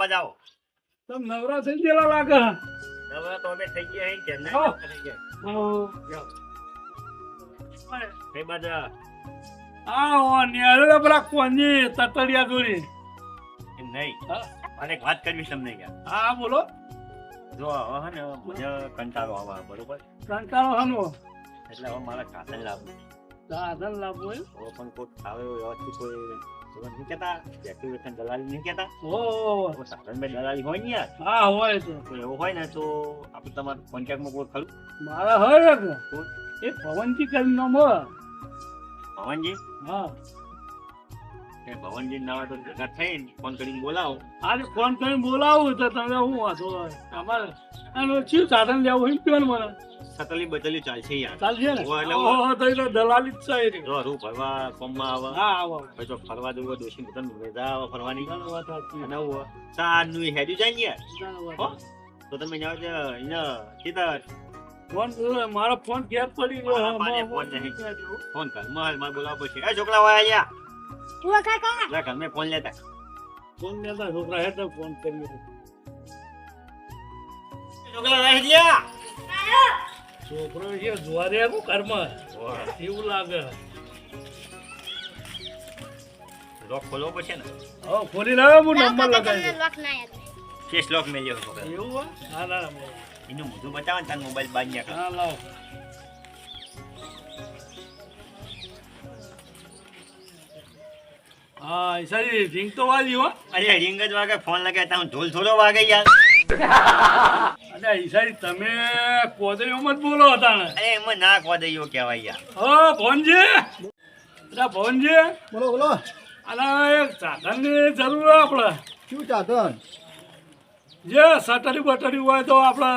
બજાવો. તમ નવરા થઈ ગયેલા લાગે. નવરા તો અમે થઈ ગયા હે નહીં થઈ ગયા. કઈ બાજુ. આ ઓ નેરે પેલા કોની તટડિયા દોરી નહીં. હા. અને એક વાત કરવી તમને યાર. હા બોલો. જો હવે હે ને મને કંટાળો આવે બરોબર? કંટાળો હનો એટલે હવે મારા કાતલ લાવવું કાતલ લાવવું પણ કોઈ આવે વ્યવસ્થિત કોઈ જોવા નહીં કહેતા એક્ટિવેશન દલાલી નહીં કેતા ઓ હવે સાધન બે દલાલી હોય ને યાર હા હોય તો એવું હોય ને તો આપણે તમારા કોન્ટેક્ટમાં કોઈ ખરું મારા હોય? એ પવનજી કરી નામ. ભવનજી હા કે ભવનજી ના તો ભેગા થઈને ફોન કરીને બોલાવો. આજે ફોન કરીને બોલાવું તો તમે શું વાંધો તમારે આનું શું સાધન લેવું હોય કયો મને? સતલી બતલી ચાલશે યાર. ચાલશે ને? ઓહો, તો એટલે દલાલી જ છે જો રૂ ફરવા કોમમાં આવે. હા આવો. પછી ફરવા જવું દોશી બધાને વેધા આવે ફરવાની. અને આવું. સાંજનું ઈ હેડ્યું જાય ને યાર. હો? તો તમે જાઓ છો અહીંયા સીધા ફોન મારો ફોન ગેપ પડી ગયો. ફોન કર. મારે મારે પછી એ છોકરા વાયા તું કાકા? લે ઘર ફોન લેતા. ફોન લેતા છોકરા હેઠળ ફોન કર્યો. છોકરા રહી ગયા? છોકરો છે એવું લાગે. લોક ખોલવો પડશે ને? હવે ખોલી લાવે હું નંબર લગાવી લોક ના કેસ લોક મેલ્યો છોકરા એવું હા ના ના, એનું મોઢું બતાવે ને તાર મોબાઈલ બાંધ્યા હા લાવ. હા સારી રિંગ તો વાગી હો. અરે રિંગ જ વાગે ફોન લગાવતા હું ઢોલ થોડો વાગે યાર. અરે ઈશારી તમે કોદરીઓમાં જ બોલો હતા ને અરે એમાં ના કહો દઈયો કહેવાય યાર. હો ભવનજી. અરે બોલો બોલો. અરે એક સાધનની જરૂર આપણે. શું ચાતન જે સટરી બટરી હોય તો આપણે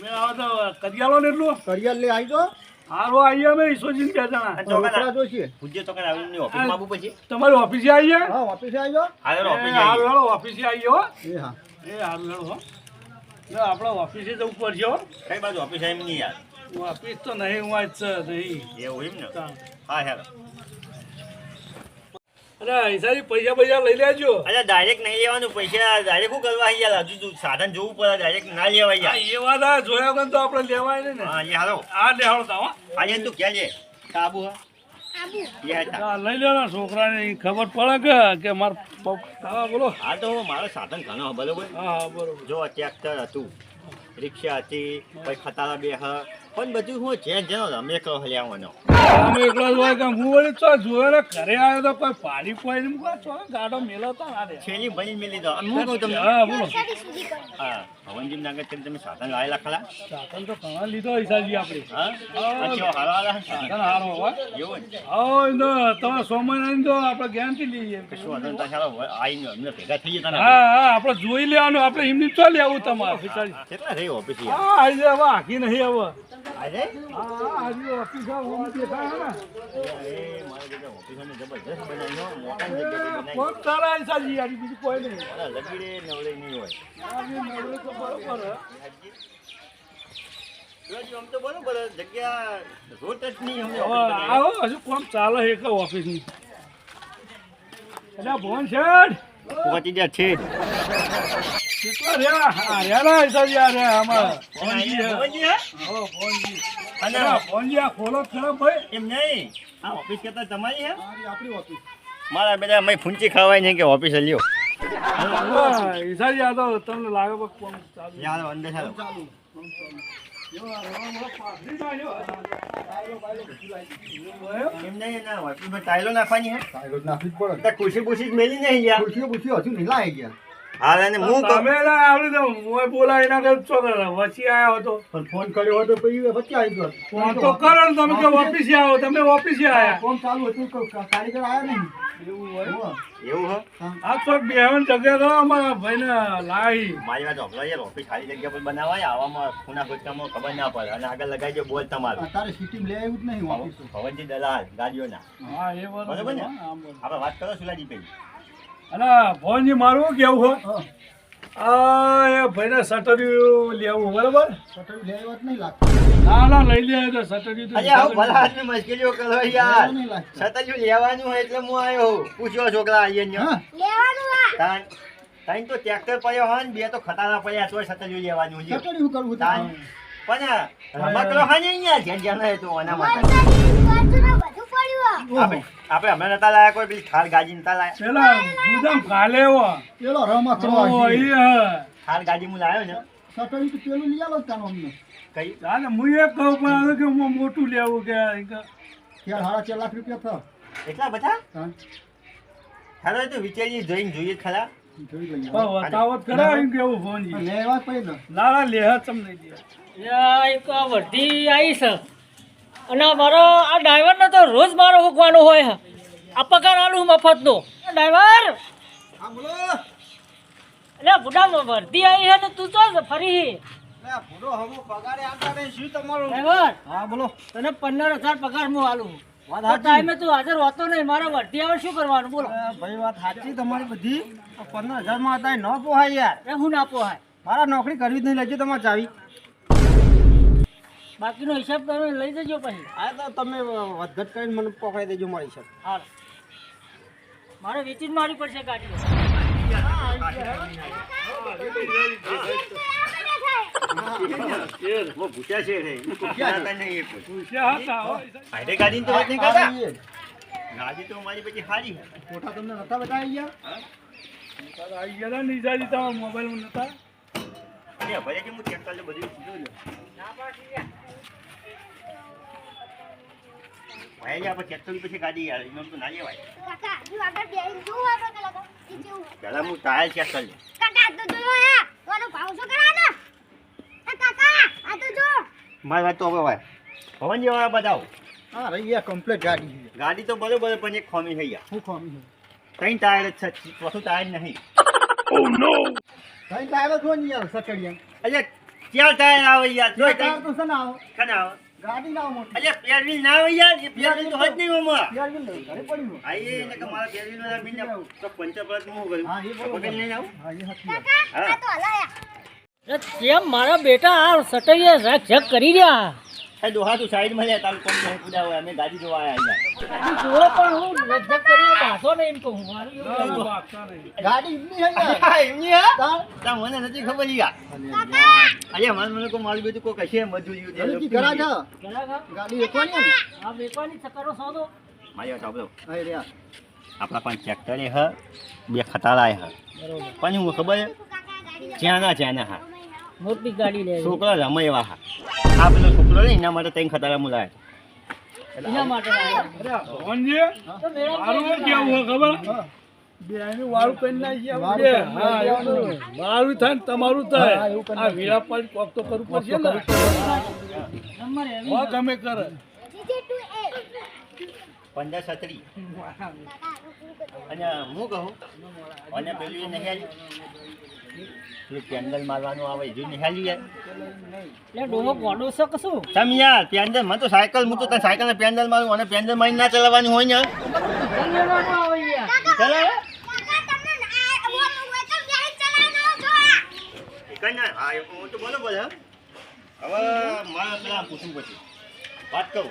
મેં આવે તો કરિયાલો ને એટલું? કરિયર લે આવી તો? હારો આવીએ અમે ઈસોજીને બે જણા. છોકરા જોઈશે પૂજ્ય તો કરા આવીને ઓફિસમાં આવવું પછી? તમારી ઓફિસે આવીએ હા ઓફિસે આવી જાઓ હાલો ઓફિસ આવીએ હો એ હા. એ હારું હેડો હો. ના આપણે ઓફિસે જવું પડશે હો. કઈ બાજુ? ઓફિસ આવી નહીં યાર. ઓફિસ તો નહીં હું આજ નહીં. એવું એમ ને? હા હેલો. અરે ઈસારી પૈસા પૈસા લઈ લેજો. અરે ડાયરેક્ટ નહીં લેવાનું પૈસા ડાયરેક્ટ શું કરવા યાર હજુ તું સાધન જોવું પડે ડાયરેક્ટ ના લેવાય યાર એ વાત આ જોયા વગર તો આપણે લેવાય ને. હા આ લેવડતા હો. આજે તું ક્યાં છે? સાબુ હા. લઈ લેવાનો છોકરાને ખબર પડે કે કે માર હા બોલો. હા તો મારો સાધન ઘણો બરોબર? હા હા બરોબર. જો ટ્રેક્ટર હતું રિક્ષા હતી પછી ખતારા બે હ પણ બધું હું જેન જેનો રમે કરો લેવાનો અમે એકલા જ હોય કે હું વળી તો જોયો ને ઘરે આવ્યો તો કોઈ પાડી કોઈ નહીં મૂકો છો ગાડો મેલાતા ના રે. છેલ્લી ભરી મેલી દો હું કહું તમને? હા બોલો. નવસારી સુધી કરો. હા ભવનજી નાગર કરીને તમે સાધન લાવેલા ખરા? સાધન તો ઘણા લીધો ઈસાજી આપણે. હા? આ હારો હારો સાધન? સાધન હારો હોય. એવું ને આવો ઈ તો તમે તો આપણે જ્ઞાનથી લઈએ. કશું વાંધો નહીં. તારે હાલો અમને ભેગા થઈ જતા હા હા આપણે જોઈ લેવાનું આપણે એમની ચો લેવું તમારે. કેટલા ઓફિસ યાર? હા આજે હવે આખી નહીં હવે. આજે? હા આજે ઓફિસ ઓમ દેખા હે ના એ મારે બધા ઓફિસોને જબરજસ્ત બનાવી હો. મોટાની જગ્યાએ બનાવી કોણ તારા ઈસાજી યાર બીજું કોઈ નહીં. અલા, લગીડે નવળે નહીં હોય. આજે નવરે તો બરોબર. જગ્યા ઓફિસ શેઠ? પહોંચી ગયા છે. કેટલા રહ્યા? આ આમાં ભવનજી ભવનજી હે. ભવનજી અને ભવનજી આ ખોલો ખરા ભાઈ. એમ નહીં. આ ઓફિસ કરતા તમારી હે? આપણી ઓફિસ. મારા બધા અમે ફૂંચી ખાવાય નહીં કે ઓફિસ લ્યો. હા, ઈસાજી આ તો તમને લાગે બસ કોમ ચાલુ. યાર અંદર ચાલો ચાલુ. ટાઈલો નાખવાની હે. ટાયલો નાખી પડે. ખુશી ખુશી મેલી નહીં ગયા ખુશી ખુશી હજુ નહીં લાવી ગયા. હાલ અને હું તમે ના આવડી તો મોય બોલાય એના કરતા છો કરે વચ્ચે આવ્યો હતો પણ ફોન કર્યો હતો તો પછી વચ્ચે આવી ગયો. ફોન તો કરો ને તમે કે ઓફિસે આવો. તમે ઓફિસે આયા. ફોન ચાલુ હતું કારીગર આવ્યા નહીં? એવું હોય? એવું હો? આ તો બેહન જગ્યા તો અમારા ભાઈને લાવી મારી વાત હોભળો યાર ઓફિસ ખાલી જગ્યા પર બનાવાય આવામાં ખૂના ખોટકામાં ખબર ના પડે. અને આગળ લગાવી દો બોલ તમારું. અત્યારે સિટી લે આવ્યું જ નહીં ઓફિસ ભવનજી દલાલ ગાડીઓના. હા એ બરોબર બરોબર ને? હા, આમ બરોબર. આપણે વાત કરો સુલાજી ભાઈ. અને ભવનજી મારું કેવું હો? આ એ ભાઈને સટર્યું લેવું બરાબર? સટરી લે જ નહીં લાગતું. ના ના લઈ લે તો સટર્યું અરે આવું ભલા આદમી મુશ્કેલીઓ કરો યાર. જો લેવાનું હોય એટલે હું આવ્યો પૂછ્યો છોકરા આવીએ ને હા. લેવાનું આ. તાન તો ટ્રેક્ટર પડ્યો હોય ને બે તો ખટારા પડ્યા તોય સતર્યું લેવાનું છે. કરવું તાન. પણ રમકડો હા ને અહીંયા જ્યાં જ્યાં તો માટે. આપણે આપણે હમણાં નતા લાયા કોઈ પેલી થાર ગાજી નતા લાયા. પેલા ગુદમ ખાલે હો. પેલો રમકડો ઓ, હશે. ઈ થાર ગાજી મુ લાયો ને સટોઈ તો પેલું લઈ આલો તાનો અમને? કઈ? ચાલે હું એક કહું પણ કે હું મોટું લેવું કે કે ત્યાં સાડા ચાર લાખ રૂપિયા થા એટલા બધા? હાલો તો વિચારીએ જોઈને જોઈએ ખરા. વતાવત એમ કેવું ફોન. લેવા પડે ને. લાલા લેહ તમ નહીં દે. યા, એક વર્ધી આવી છે. અને મારો આ ડ્રાઈવરને તો રોજ મારો મૂકવાનો હોય. આ પગાર આલું મફતનો. ડ્રાઈવર! એટલે બુડા વર્ધી આવી છે ને તું તો ફરી? ભૂરો હમો પગારે શું તમારું? ડ્રાઈવર! હા બોલો. તને પંદર હજાર પગાર હું આલું. ટાઈમે તું હાજર હોતો નહીં. મારા વર્ધી આવે શું કરવાનું? બોલો. ભાઈ વાત સાચી તમારી બધી. પંદર હજારમાં હતા ન પોહાય યાર. એ હું ના પોહાય. મારા નોકરી કરવી જ નહીં લેજો તમારે ચાવી. બાકીનો હિસાબ તમે લઈ જજો પછી. હા તો તમે વધઘટ કરીને મને પકડાઈ દેજો મારી હિસાબ. હાલ. મારે વેચી જ મારવી પડશે ગાડી ગાડી તો મારી પછી સારી છે. ફોટા તમને નતા આવી ગયા? આવી ગયા તા નિશાજી તમારા મોબાઈલમાં નતા. અરે ભલે કે હું ચેક કરી બધું. ભાઈ આપણે પછી ગાડી યાર એમ તો ના લેવાય. કાકા હું આગળ આપણે કેવું ટાયર ચેક કરી લઉં. કાકા તો ભાવ શું કાકા આ જો. મારી વાત તો હવે ભાઈ પવન જેવા બતાવો હા રહી ગયા કમ્પ્લીટ ગાડી ગાડી તો બરોબર પણ એક ખોમી થઈ ગયા શું ખોમી કઈ ટાયર જ છે ચોથું ટાયર નહીં. કઈ ટાયર જ હોય ને યાર સટડિયા અરે ક્યાં ટાયર આવે યાર. જોઈ ટાયર તો છે ને આવો. કને આવે. ગાડી ના મોટી. ના યાર એ તો ઘરે ને કે મારા પેરવીલ ના બીને તો પંચર હું કર્યું હા, એ પકડી લઈને આવું? હા એ સાચી હા. તો હલાયા. કેમ મારા બેટા આ સટૈયા ઝક ઝક કરી રહ્યા? સાહેબ દોહા તું સાઈડમાં લે તારું કોમ નહીં હોય અમે ગાડી જોવા આવ્યા પણ હું ઝક કરી કહું. ગાડી હા હા? તા મને નથી ખબર યાર. અરે મને મને કોઈ મારું બધું કોઈ કશે મજૂરી ગાડી ને? સોદો. હા આપણા પણ ટ્રેક્ટરે હ બે ખટાળાય હ. પણ હું ખબર? છે કાકા ગાડી ચાના ચાના હા. મોટી ગાડી લે છોકરા રમે એવા હા. આ પેલો છોકરો ને એના માટે ત્યાં ખતરા મુલાય. એના માટે અરે ભગવાનજી, મારું કેવું ખબર. મારું થાય ને તમારું થાય. આ વીરા પણ કોક તો કરવું પડશે ને. નંબર એવી હો, ગમે કરે. જીજે ટુ એ પંદર કરી અને હું કહું અને પેલી એ નિહાળી પેલું પેન્ડલ મારવાનું આવે જો નિહાલી યાર ડોહો ગોડો છે કે તમે યાર પેન્ડલ મને તો સાયકલ હું તો તને સાયકલ પેન્ડલ મારું અને પેન્ડલ મારી ના ચલાવવાની હોય ને ધન લેવાનું આવે યાર. ચલાવે? કાકા તમને આ ઓલું હોય તો બેહીને ચલાવવાનો જો આ. કઈ ના હા એ હું તો બરોબર હે. હવે મારે પેલા પછી વાત કરું.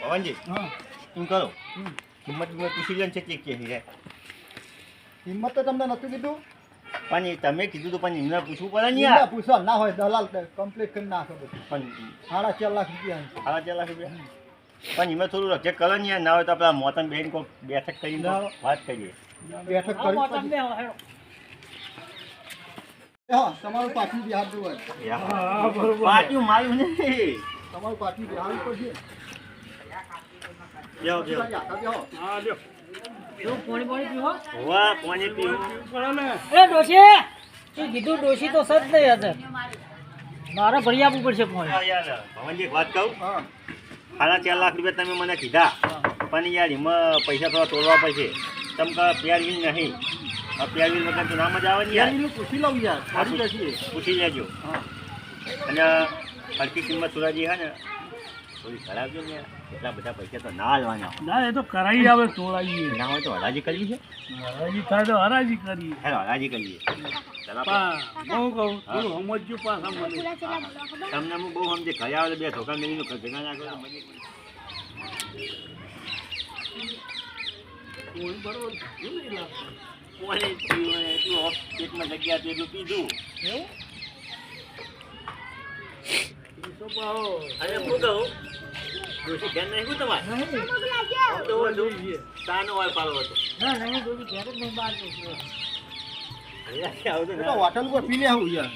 ભવનજી હા. તું કરો? કિંમત પૂછી લે છે કે હિંમત તો તમને નતું કીધું? પણ એ તમે કીધું તો પણ એમને પૂછવું પડે ને યાર. પૂછો ના હોય દલાલ કમ્પ્લીટ કરી નાખો બધું. પણ સાડા ચાર લાખ રૂપિયા સાડા ચાર લાખ રૂપિયા? પણ એમાં થોડું રજે કરો ને યાર ના હોય તો આપણા મોતન બેન કોઈ બેઠક કરીને વાત કરીએ. બેઠક કરી તમારું પાછું બિહાર જોવાય પાછું નહીં તમારું પાછું બિહાર પડશે. બેહો બેહો. બેહો. હા, લ્યો. એ ડોશી તે કીધું ડોશી તો સજ નહીં હશે મારે ભરી આપવું પડશે પોણી. ભવનજી એક વાત કહું? હા સાડા ચાર લાખ રૂપિયા તમે મને કીધા. પણ યાર એમાં પૈસા થોડા તોડવા પડશે. તમે કહો નહીં. આ પ્યારવીલ વગર તો નામ મજા આવે ને યાર. પૂછી લઉં યાર. પૂછી લેજો. હા. અને હરકી કિંમત સુરાજી હે ને થોડી કરાવજો ને. એટલા બધા પૈસા તો ના હાલવાના ના એ તો કરાવી આવે તોડાઈએ ના હોય તો હરાજી કરવી છે? હરાજી થાય તો હરાજી કરીએ. હરાજી કરીએ. હું કહું થોડું સમજજો પાછા મને તમને હું બહુ સમજે ઘરે આવે બે ધોકા મેળવીને ભેગા ના કરો તો મજા પડે. પાણી પીવું એટલું પેટમાં જગ્યા એટલું પીધું એવું? અરે હું કહું ડોશી ઘેર નહીં તમારે? નહીં. તો ઓલું તાનો વાળ પાડવો હતો. ના નહીં કોઈ ઘેર જ નહીં બહાર જઈશું અહીંયા આવું તો એ ના તો હોટલ પર પી લે આવું યાર.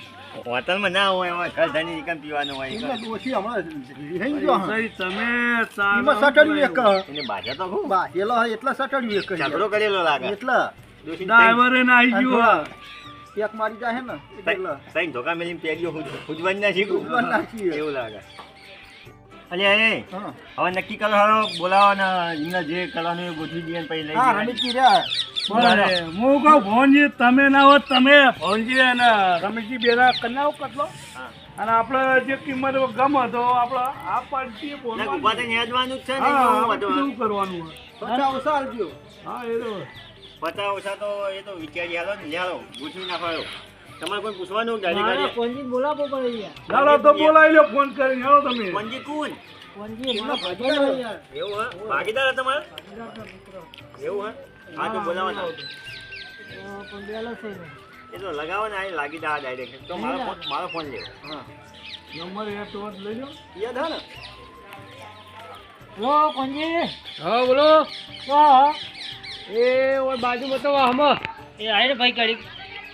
હોટલમાં ના હોય એમાં ઘર એકમ પીવાનું હોય? એમને ડોશી હમણાં ગયો તમે એમાં સટડ્યું એક. એને બાજા તો બા એટલા સટડ્યું એક ઝઘડો કરેલો લાગે. એટલા. ડોશી ડ્રાઈવરે ના આવી ગયો. એક મારી જાય ને એટલા સઈ ધોકા મેલીને પેરીઓ ખુજવાની ના શીખું ખુજવાની ના શીખું એવું લાગે. અલે એ હવે નક્કી કરો હારો બોલાવો ને એમને જે કરવાનું એ ગોઠવી દઈએ પછી લઈ હા. રમીજી રહ્યા. હું કહું ભવનજી તમે ના હો તમે ભવનજી અને રમેશજી બેના કન્યાઓ કટલો અને આપણે જે કિંમત ગમ હતો આપણે આ પાર્ટી બોલવાનું થઈને છે ને. કેવું કરવાનું હા એ તો. પચાસ ઓછા તો એ તો વિચારી હાલો ને લ્યાલો ગોઠવી નાખો તમારે કોઈ પૂછવાનું ગાડી મારા ગાડી કોંજી પડે યાર તો બોલાવી લો ફોન કરી હેલો તમે. પંજી કોણ ભાગીદાર તમારે? એવું હા? હા તો બોલાવવાના. એ તો લગાવો ને આ લાગી દા ડાયરેક્ટ તો મારો ફોન મારો ફોન લેવો હા. નંબર એ તો લઈ લો યાદ હા ને? કોંજી હા બોલો. હા. એ ઓય બાજુમાં તો હમ એ આય ભાઈ કરી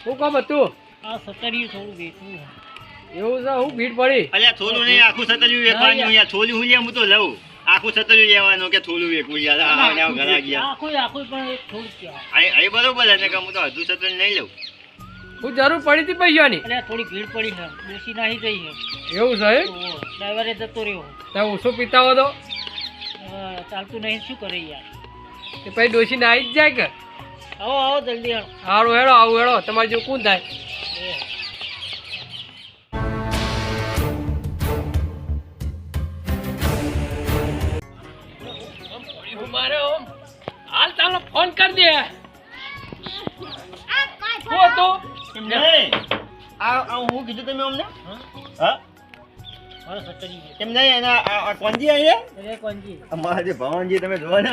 શું કામ હતું? આ સત્તરી થોડું વેચવું એવું છે? હું ભીડ પડી? અલ્યા થોડું નહીં આખું સતર્યું વેચવાનું અહીંયા. થોડું હું લ્યા હું તો લઉં. આખું સતર્યું લેવાનું કે થોડું વેચવું યાર? આ આને આમ ઘરા ગયા. આખું આખું પણ થોડું કહેવાય. આય આ બરોબર ને કે હું તો અડધું સતર્યું નહીં લઉં. હું જરૂર પડી હતી પૈસાની. એટલે થોડી ભીડ પડી છે. બેસી નાહી ગઈ છે. એવું છે? તો ડ્રાઈવરે જતો રહ્યો. તમે ઓછો પીતા હો તો ચાલતું નહીં શું કરે યાર? તે પછી ડોસીને આવી જ જાય કે? આવો આવો જલ્દી આવો. સારું હેડો આવું હેડો. તમારે જો કોણ થાય? મારે ઓમ. હાલ ચાલો ફોન કરી દે. આ આ આ હું કીધું તમે અમને? હા? અમારા જે ભવનજી તમે જોવો ને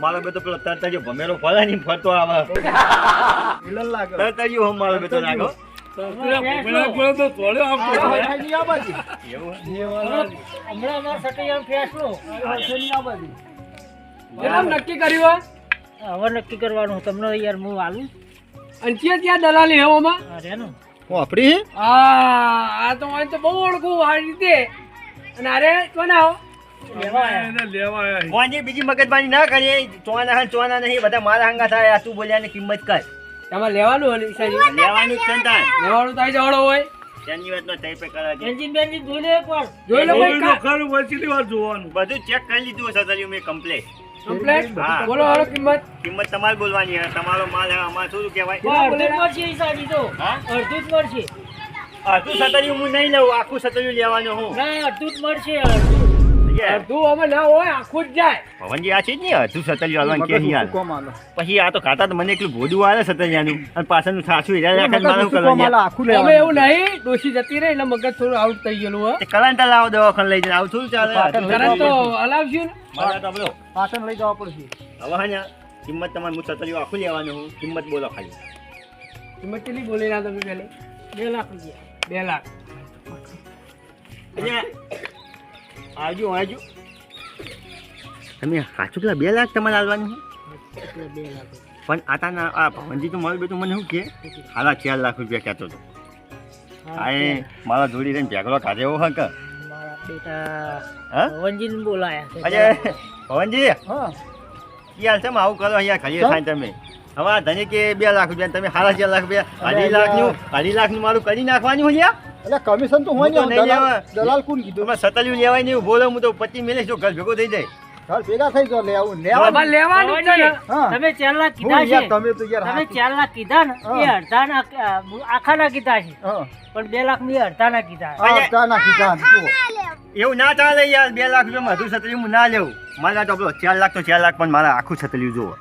મારો પેલો ભમેલો ને ફરતો આવે. મારો તો નક્કી કર્યું હવે નક્કી કરવાનું. તમને યાર હું આલું અને ક્યાં ત્યાં દલાલી હવામાં વાપરી આ આ તો મને તો બહુ ઓળખું આ રીતે. અને અરે કોણ આવો. કોંજી બીજી મગજમારી ના કરીએ. ચોના હા ચોના નહીં. બધા મારા હંગા થાય. આ તું બોલ્યા ની કિંમત કર. તમારે લેવાનું હોય લેવાનું જ લેવાનું તો આવી હોય. તેની વાત નો ટાઈપે કરાવજે એન્જિન બેન્જિન જોઈ લે એકવાર જોઈ લો ભાઈ ખરું વચ્ચેની વાર જોવાનું. બધું ચેક કરી લીધું હશે મેં કમ્પ્લેટ કમ્પ્લેટ બોલો હાલો કિંમત. કિંમત તમારે બોલવાની તમારો માલ હે શું કહેવાય? અડધું મળશે સાડી તો? અડધું જ મળશે આટલું સતર્યું હું નહીં લઉં આખું સતર્યું લેવાનું હું. ના અડધું જ મળશે અડધું. અડધું અમે ના હોય આખું જ જાય. પવનજી આ છે જ ને અડધું હાલવાનું કે પછી આ તો ખાતા તો મને એટલું ભોડું આવે સતરિયાનું અને પાછળનું સાસુ હિરા રાખે મારે આખું અમે એવું નહીં ડોસી જતી રહી એટલે મગજ થોડું આઉટ થઈ ગયેલું હે. તે લાવો દવાખાને લઈ જાય આવું થોડું ચાલે. લઈ તો હલાવશું ને? મારે તો બોલો પાટણ લઈ જવા પડશે. હવે હા કિંમત તમારે હું સતર્યું આખું લેવાનું હું. કિંમત બોલો ખાલી. કિંમત કેટલી બોલી ના તમે પેલે બે લાખ રૂપિયા. બે લાખ. આવજો આવજો તમે સાચું પેલા બે લાખ તમારે આવવાનું છે? પણ આ આતાના આ ભવનજી તો મારું બેટું મને શું કે? હાલા ચાર લાખ રૂપિયા કહેતો હતો. હા એ મારા જોડી રહીને ભેગલો કાઢે એવો હા કે? મારા હા? પવનજીને બોલાયા અરે ભવનજી? હા. હાલ તમે આવું કરો અહીંયા ખાલી થાય તમે. હવે આ ધને કે બે લાખ રૂપિયા તમે સાડા ચાર લાખ રૂપિયા. અઢી લાખનું અઢી લાખનું મારું કરી નાખવાનું હોય એટલે કમિશન તો હોય ને નહીં દલાલ કોણ કીધું? તમે સતલ્યું લેવાય નહીં બોલો હું તો પચીસ મિલે જો ઘર ભેગો થઈ જાય. ઘર ભેગા થઈ જાઓ લેવું લેવાનું લેવાનું છે તમે ચાર લાખ કીધા છે. તમે તો યાર તમે ચાર લાખ કીધા ને એ અડધા ના આખા ના કીધા છે. પણ બે લાખની અડધા ના કીધા એવું ના ચાલે યાર બે લાખ રૂપિયા મધુ સતલ્યું હું ના લેવું. મારા તો ચાર લાખ તો ચાર લાખ પણ મારા આખું સતલ્યું જોવો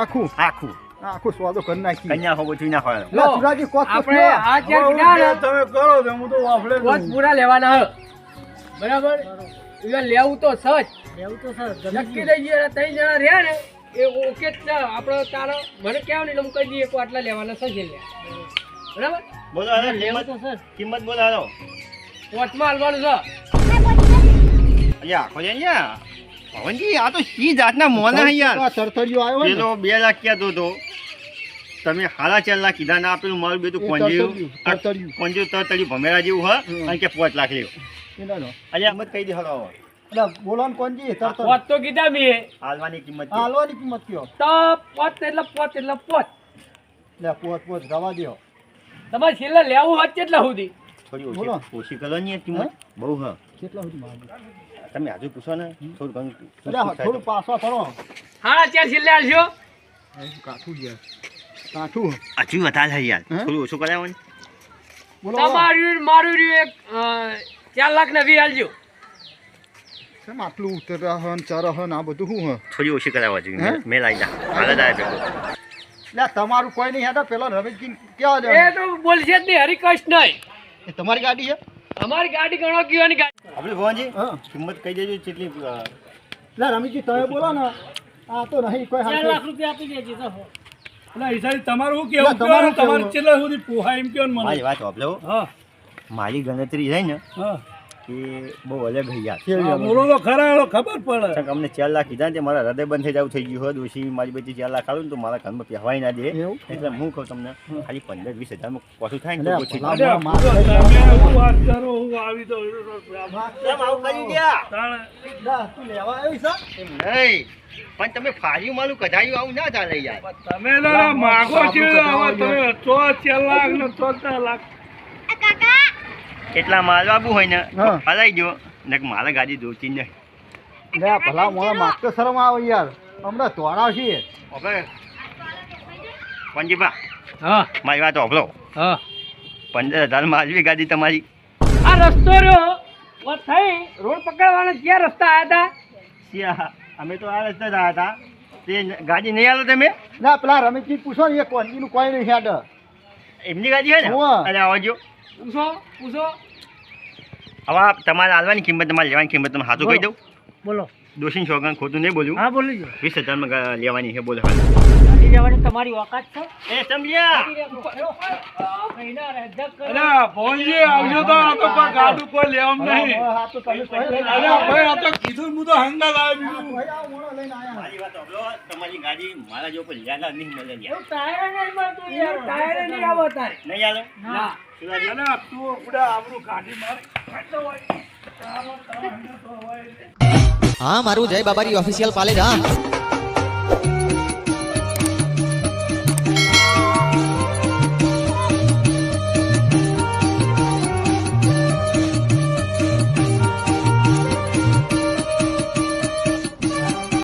આખું? આખું. આખું સ્વાદો કરી નાખી કન્યા હોવો જોઈએ નાખો લો સુરાજી કોક આપણે આ કીધા? ને તમે કરો છો હું તો વાપરે જ પૂરા લેવાના હ. બરાબર? એટલે લેવું તો સચ લેવું તો સર નક્કી થઈ ગયા ત્રણ જણા રહ્યા ને એ ઓકે જ છે આપણે તારો મને કહેવાનું એટલે હું કહી દઈએ કે આટલા લેવાના સજ લે. બરાબર? બોલો અરે લેવું કિંમત તો સર કિંમત બોલો હાલો વચમાં હાલવાનું છે. અહીંયા આખો ને પવનજી આ તો સી જાતના મોના યાર? આ તરતરિયો આવ્યો ને? પેલો બે લાખ કહેતો હતો તમે હાલા ચાર લાખ કીધા ના આપેલું મારું એ કોંજ્યું. કોંજ્યું તરતર્યું ભમેરા જેવું હ અને કે પાંચ લાખ લેવું. અલ્યા કિંમત કહી દે હલો એટલે બોલો ને કોંજી. પોત તો કીધા મેં હાલવાની કિંમત હાલવાની કિંમત કયો? તો પોત એટલે પોત એટલે પોત લે પોત પોત રવા દ્યો. તમારે છેલ્લે લેવું હોત કેટલા સુધી? થોડી બોલો. ઓછી ઓછી કરો કિંમત. બહુ હ. કેટલા સુધી માંગે? તમે હજુ પૂછો ને થોડું ઘણું થોડું પાછો ફરો. હા અત્યારે છેલ્લે આવજો. કાઠું ગયા કાઠું. હજુ વધારે છે યાર. થોડું ઓછું કરાવો ને. તમારું મારું રહ્યું એક ચાર લાખ ને વી હાલજો. કેમ આટલું ઉતરા હન ચાર હન આ બધું શું હ? થોડી ઓછી કરાવવા જોઈએ મેં લાવી જા હાલત આવે લે તમારું કોઈ નહીં હતા પેલો રમેશજી કેવા દે એ તો બોલશે જ નહીં હરિકૃષ્ણ નહીં એ તમારી ગાડી છે? અમારી ગાડી ગણો કયો ગાડી આપણે ભવનજી હા. કિંમત કહી દેજો કેટલી અ, લે રમીજી તમે બોલો ને. આ તો નહીં કોઈ ચાર લાખ રૂપિયા આપી દેજે તો એટલે હિસાબી તમારું શું કેવું? તમારું તમારે કેવું. સુધી પોહાય એમ ને મને? મારી વાત સાંભળો. હા. મારી ગણતરી થાય ને હા. એ બહુ અલગ થઈ યાર કેવી હા, હાલ? બોલો તો ખરા ખબર પડે. અમને ચાર લાખ કીધા ને મારા હૃદય બંધ થઈ જવું થઈ ગયું મારી બધી ચાર લાખ તો મારા ઘરમાં પહેવાય ના દે. એટલે હું કહું તમને ખાલી પંદર વીસ હજારમાં પાછું થાય ને ઓછી થાય. અરે, મારા બોલો, માથે તમે શું વાત કરો હું આવી તો કેમ આવું કરી ગયા તાણે લે, તું લેવા આવી છે? એમ નહીં. પણ તમે ફાર્યું મારું કઢાયું આવું ના ચાલે યાર. તમે માગો છો તમે તો ચાર લાખ ને તો ચાર લાખ. કાકા એટલા માલ બાબુ હોય ને હા. હલાઈ ગયો. ને મારે ગાડી જોતી નહીં. લે ભલા મોણા માગતો શરમ આવે યાર. હમણાં તોરા છીએ હવે પંજીબા હા. મારી વાત હોભળો હા. પંદર હજાર માલવી ગાડી તમારી. આ રસ્તો રહ્યો. વાત થઈ. રોડ પકડવાના ક્યાં રસ્તા આવ્યા હતા? શિયા, અમે તો આ રસ્તે જ આવ્યા હતા. તે ગાડી નહીં આલો તમે? ના પેલા રમેશજી પૂછો ને એ કોણજીનું કોઈ નહીં હેડ એમની ગાડી હોય ને. અરે આવજો પૂછો પૂછો. હવે તમારે હાલવાની કિંમત તમારે લેવાની કિંમત તમે સાચું કહી દઉં? બોલો. દોષી છોકરા ખોટું નહીં બોલ્યું હા બોલી વીસ હજારમાં લેવાની છે બોલો ગાડી જવાની તમારી ઓકાત છે. એ સમજ્યા અરે ભવનજી આવજો તો આ તો કોઈ ગાડું કોઈ લેવામ નહીં. હા તો તમે કોઈ લઈને અરે ભાઈ આ તો કીધું હું તો હંગા લાવ્યો બીજું ભાઈ આ મોણો લઈને આવ્યા. મારી વાત સાંભળો, તમારી ગાડી મારા જો કોઈ યાદ નહીં મળે યાર. ટાયર નહીં મળતું યાર. ટાયર નહીં આવો તારે. નહીં આલો ના. અને તું ઉડા આપણું ગાડી મારે. હા મારું જય બાબારી ઓફિશિયલ પાલેજ હા.